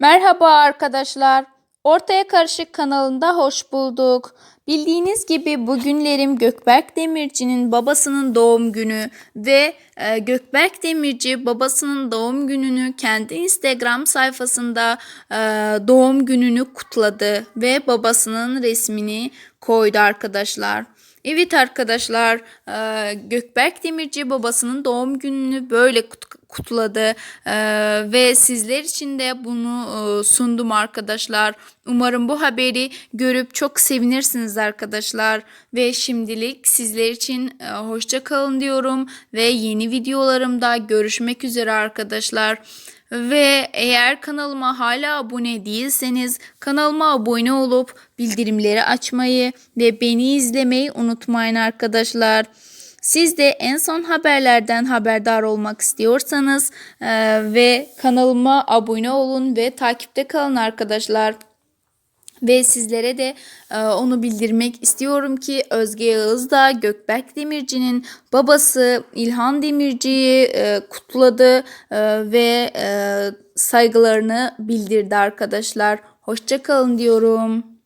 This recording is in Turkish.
Merhaba arkadaşlar. Ortaya Karışık kanalında hoş bulduk. Bildiğiniz gibi bugünlerim Gökberk Demirci'nin babasının doğum günü ve e, Gökberk Demirci babasının doğum gününü kendi Instagram sayfasında e, doğum gününü kutladı ve babasının resmini koydu arkadaşlar. Evet arkadaşlar e, Gökberk Demirci babasının doğum gününü böyle kut- kutladı ve sizler için de bunu sundum arkadaşlar. Umarım bu haberi görüp çok sevinirsiniz arkadaşlar ve şimdilik sizler için e, hoşça kalın diyorum ve yeni videolarımda görüşmek üzere arkadaşlar. Ve eğer kanalıma hala abone değilseniz kanalıma abone olup bildirimleri açmayı ve beni izlemeyi unutmayın arkadaşlar. Siz de en son haberlerden haberdar olmak istiyorsanız eee, ve kanalıma abone olun ve takipte kalın arkadaşlar. Ve sizlere de e, onu bildirmek istiyorum ki Özge Yağız da Gökberk Demirci'nin babası İlhan Demirci'yi e, kutladı e, ve e, saygılarını bildirdi arkadaşlar. Hoşça kalın diyorum.